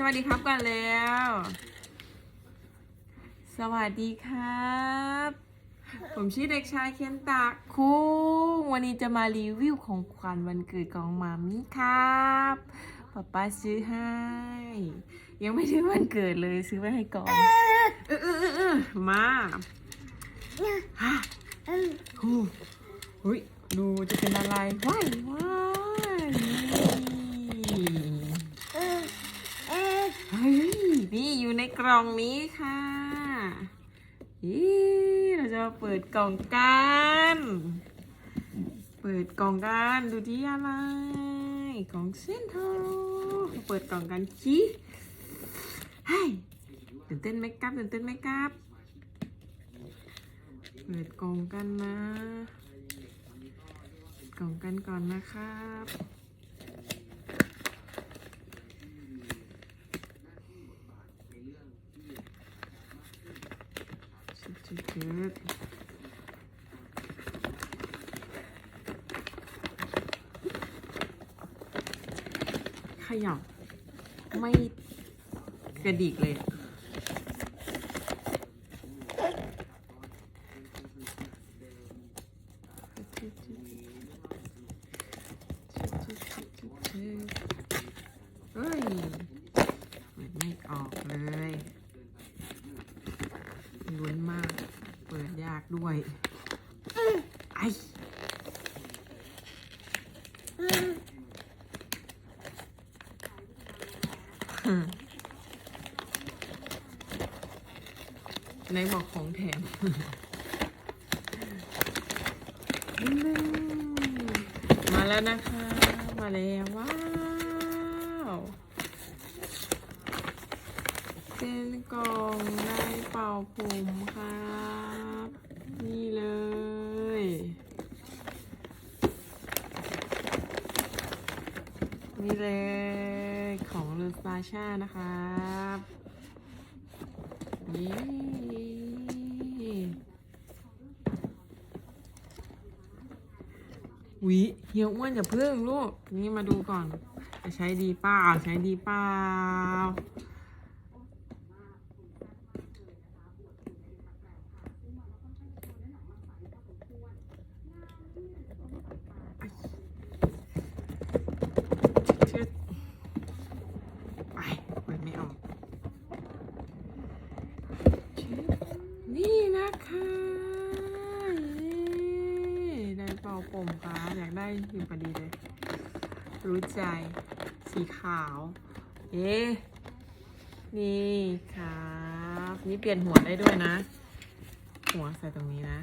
สวัสดีครับกันแล้ว สวัสดีครับ ผมชื่อเด็กชายเคนตะคุงวันนี้จะมารีวิวของขวัญวันเกิดของมามี่ครับป๊าป๊าซื้อให้ ยังไม่ถึงวันเกิดเลยซื้อไว้ให้ก่อนเออเออเออเออมาฮะฮู้หุยดูจะเป็นอะไรว้ายว้ายนี่เฮ้ยนี่อยู่ในกล่ องนี้ค่ะอีเราจะมาเปิดกล่องกัน เปิดกล่องกันดูที่อะไรกล่องเส้นทองเปิดกล่องกันชี้เฮ้ยตื่นเต้นไหมครับตื่นเต้นไหมครับ เปิดกล่องกันนะ กล่องกันก่อนนะครับชุดชุดชุด ขยับ ไม่กระดิกเลยอะเฮ้ยเปิดไม่ออกเลยลุ้นมาก เปิดยากด้วยไอในบอกของแถมมาแล้วนะคะ มาแล้วว้าวเป็นกล่องได้เป่าผมครับ นี่เลย นี่เลยของเรือสตาชานะครับนี่วิเฮียอ้วนอย่าเพิ่งลูก นี่มาดูก่อน จะใช้ดีเปล่า ใช้ดีเปล่า ชึดไปเปิดไม่ออกชึดนี่นะคะเย้ ได้เป่าผมค่ะอยากได้อยู่พอดีเลย รู้ใจ สีขาว เอ๊นี่ครับนี่เปลี่ยนหัวได้ด้วยนะ หัวใส่ตรงนี้นะ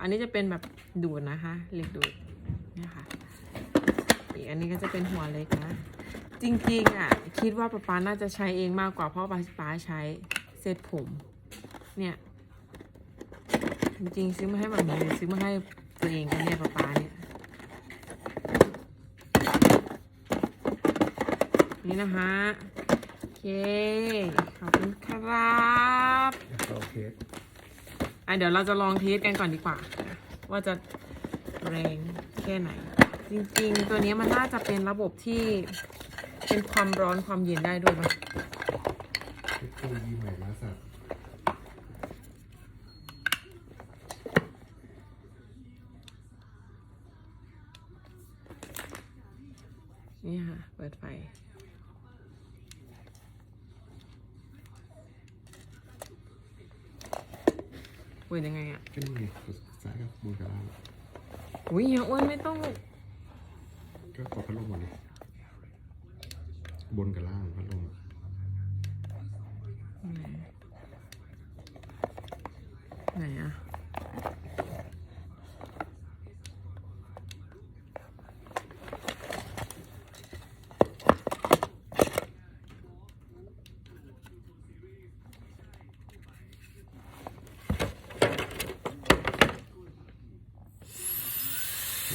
อันนี้จะเป็นแบบดูดนะคะ เหล็กดูดเนี่ยค่ะอีกอันนี้ก็จะเป็นหัวเล็กนะ จริงๆอะ คิดว่าป๊าป๊าน่าจะใช้เองมากกว่าเพราะป๊าป๊าใช้เซตผม เนี่ย จริงๆ ซื้อมาให้แบบนี้ซื้อมาให้ตัวเองกันเนี่ยป๊าป๊าเนี่ย นี่นะคะโอเค ขอบคุณครับโอเคอะเดี๋ยวเราจะลองเทสกันก่อนดีกว่า ว่าจะแรงแค่ไหน จริงๆ ตัวนี้มันน่าจะเป็นระบบที่เป็นความร้อนความเย็นได้ด้วยป่ะเทคโนโลยีใหม่ล่าสัต ปิดไฟ เปิดยังไงอะก็นี่ไงกดซ้ายกับบนกับล่างอุ้ยเฮียอ้วนไม่ต้อง ก็กดพัดลมก่อนดิบนกับล่างพัดลมไห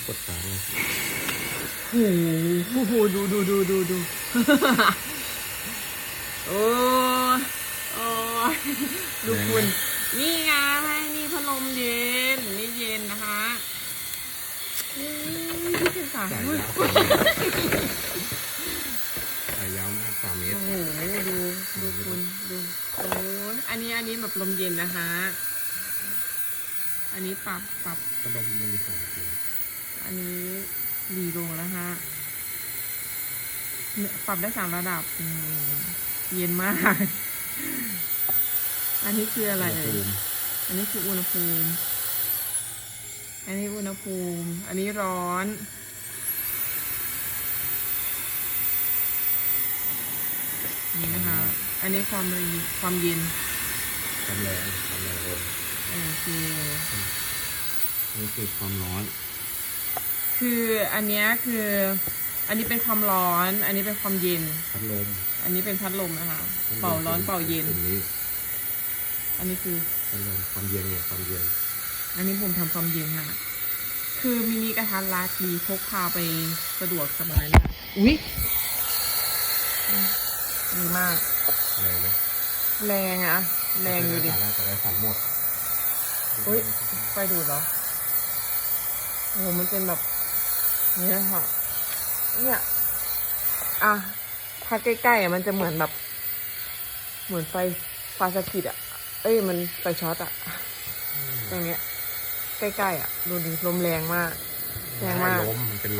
กดสามเลโอ้โหดูดูดูดูดูโอ้โอ้ดูคุณนี่ไงนี่พัดลมเย็น นี่เย็นนะคะนี่เสายสายยาวมากสามเมตร โอ้โหดูดูคุณดูโอ้อันนี้อันนี้แบบลมเย็นนะคะ อันนี้ปรับปรับพัดลมมันมีสองเสีย อันนี้ดีลงแล้วฮะเนี่ยปรับได้สามระดับอืมเย็นมาก อันนี้คืออะไรอุณหเอ่ยภูมิอันนี้คืออุณหภูมิ อันนี้อุณหภูมิ อันนี้ร้อน นี่นะคะ อันนี้ความรีความเย็น ความแรงความแรงลมโอเคนี่คือความร้อน คืออันเนี้ยคืออันนี้เป็นความร้อน อันนี้เป็นความเย็น พัดลมอันนี้เป็นพัดลมนะคะ เป่าร้อนเป่าเย็น ตรงนี้อันนี้คือ พัดลมความเย็นไงความเย็นอันนี้ผมทำความเย็นค่ะ คือมินิกระทัดรัดดีพกพาไปสะดวกสบายมากอุ้ยดีมาก อะไรนะแรงอะแรงอยู่ดิ สาระต่อไปสั่นหมด อุ้ยไฟดูดเหรอ โอ้โห มันเป็นแบบ เนี่ยค่ะเนี่ย อะถ้าใกล้ๆอะมันจะเหมือนแบบ เหมือนไฟฟ้าสถิตอะ เอ้ย มันไฟช็อตอะตรงเนี้ย ใกล้ๆอะ ดูดิลมแรงมาก แรงมาก ลมมันเป็นลม